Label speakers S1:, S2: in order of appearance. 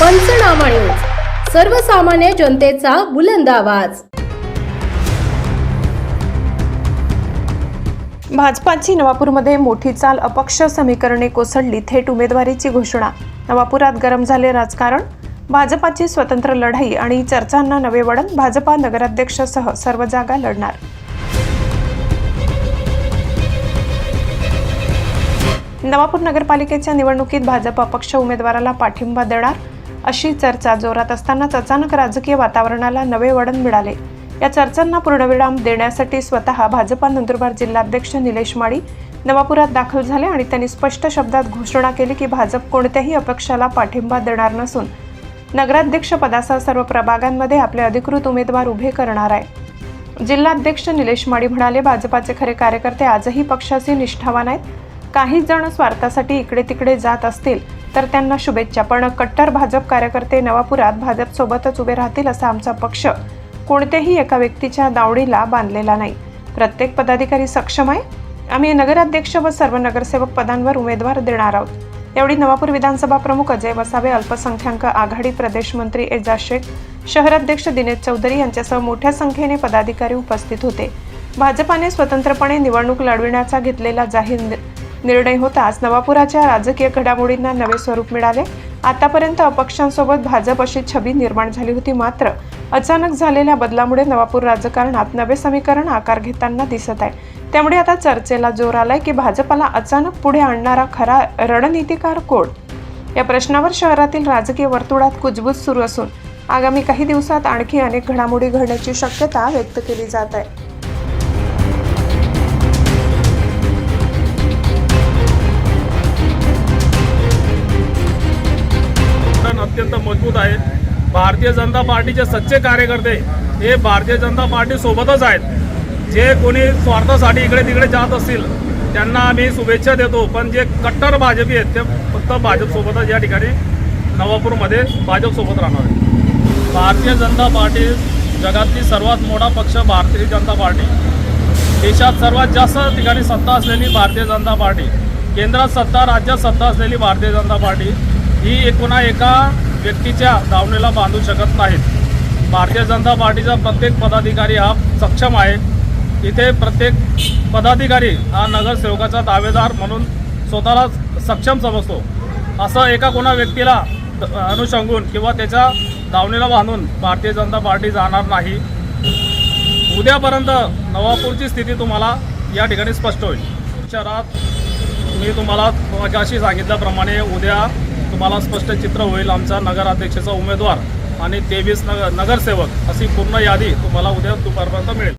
S1: पंचनामा न्यूज. सर्वसामान्य जनतेचा बुलंद आवाज.
S2: भाजपाची नवापूरमध्ये मोठी चाल अपक्ष समीकरणे कोसळली थेट उमेदवारीची घोषणा. नवापुरात गरम झाले राजकारण भाजपाची स्वतंत्र लढाई आणि चर्चांना नवे वळण भाजपा नगराध्यक्षसह सर्व जागा लढणार. नवापूर नगरपालिकेच्या निवडणुकीत भाजप अपक्ष उमेदवाराला पाठिंबा देणार अशी चर्चा जोरात असतानाच अचानक राजकीय वातावरणाला नवे वळण मिळाले. या चर्चांना पूर्णविराम देण्यासाठी स्वतः भाजपा नंदुरबार जिल्हाध्यक्ष निलेश माळी नवापुरात दाखल झाले आणि त्यांनी स्पष्ट शब्दात घोषणा केली की भाजप कोणत्याही अपक्षाला पाठिंबा देणार नसून नगराध्यक्ष पदासह सर्व प्रभागांमध्ये आपले अधिकृत उमेदवार उभे करणार आहे. जिल्हाध्यक्ष निलेश माळी म्हणाले भाजपाचे खरे कार्यकर्ते आजही पक्षाचे निष्ठावान आहेत. काही जण स्वार्थासाठी इकडे तिकडे जात असतील. तर त्यांना शुभेच्छा. पण कट्टर भाजप कार्यकर्ते नवापुरात भाजपसोबतच उभे राहतील असा आमचा पक्ष कोणत्याही एका व्यक्तीच्या दावडीला बांधलेला नाही. प्रत्येक पदाधिकारी सक्षम आहे. आम्ही नगराध्यक्ष व सर्व नगरसेवक पदांवर उमेदवार देणार आहोत. यावेळी नवापूर विधानसभा प्रमुख अजय वसावे अल्पसंख्याक आघाडी प्रदेश मंत्री एजाज शेख शहराध्यक्ष दिनेश चौधरी यांच्यासह मोठ्या संख्येने पदाधिकारी उपस्थित होते. भाजपाने स्वतंत्रपणे निवडणूक लढविण्याचा घेतलेला जाहीर निर्णय होताच नवापुराच्या राजकीय घडामोडींना नवे स्वरूप मिळाले. आतापर्यंत अपक्षांसोबत भाजप अशी छबी निर्माण झाली होती मात्र अचानक झालेल्या बदलामुळे नवापूर राजकारणात नवे समीकरण आकार घेताना दिसत आहे. त्यामुळे आता चर्चेला जोर आलाय की भाजपाला अचानक पुढे आणणारा खरा रणनीतिकार कोण? या प्रश्नावर शहरातील राजकीय वर्तुळात कुजबूज सुरू असून आगामी काही दिवसात आणखी अनेक घडामोडी घडण्याची शक्यता व्यक्त केली जात आहे.
S3: मजबूत आहेत. भारतीय जनता पार्टीचे सच्चे कार्यकर्ते हे भारतीय जनता पार्टी सोबतच आहेत. जे कोणी स्वार्थासाठी इकडे तिकडे जात असतील त्यांना आम्ही शुभेच्छा देतो. पण जे कट्टर भाजपी आहेत ते फक्त भाजपसोबतच या ठिकाणी नवापूरमध्ये भाजपसोबत राहणार आहेत. भारतीय जनता पार्टी जगातली सर्वात मोठा पक्ष भारतीय जनता पार्टी. देशात सर्वात जास्त ठिकाणी सत्ता असलेली भारतीय जनता पार्टी. केंद्रात सत्ता राज्यात सत्ता असलेली भारतीय जनता पार्टी. ही एकूणा एका व्यक्तीच्या दावणीला बांधू शकत नाहीत. भारतीय जनता पार्टीचा प्रत्येक पदाधिकारी हा सक्षम आहे. इथे प्रत्येक पदाधिकारी हा नगरसेवकाचा दावेदार म्हणून स्वतःला सक्षम समजतो. असं एका कोणा व्यक्तीला अनुषंगून किंवा त्याच्या दावणीला बांधून भारतीय जनता पार्टी जाणार नाही. उद्यापर्यंत नवापूरची स्थिती तुम्हाला या ठिकाणी स्पष्ट होईल. शहरात मी तुम्हाला मगाशी सांगितल्याप्रमाणे उद्या तुम्हाला स्पष्ट चित्र होईल आमचा नगराध्यक्षाचा उमेदवार आणि तेवीस नगर नगरसेवक अशी पूर्ण यादी तुम्हाला उद्या दुपारपर्यंत मिळेल.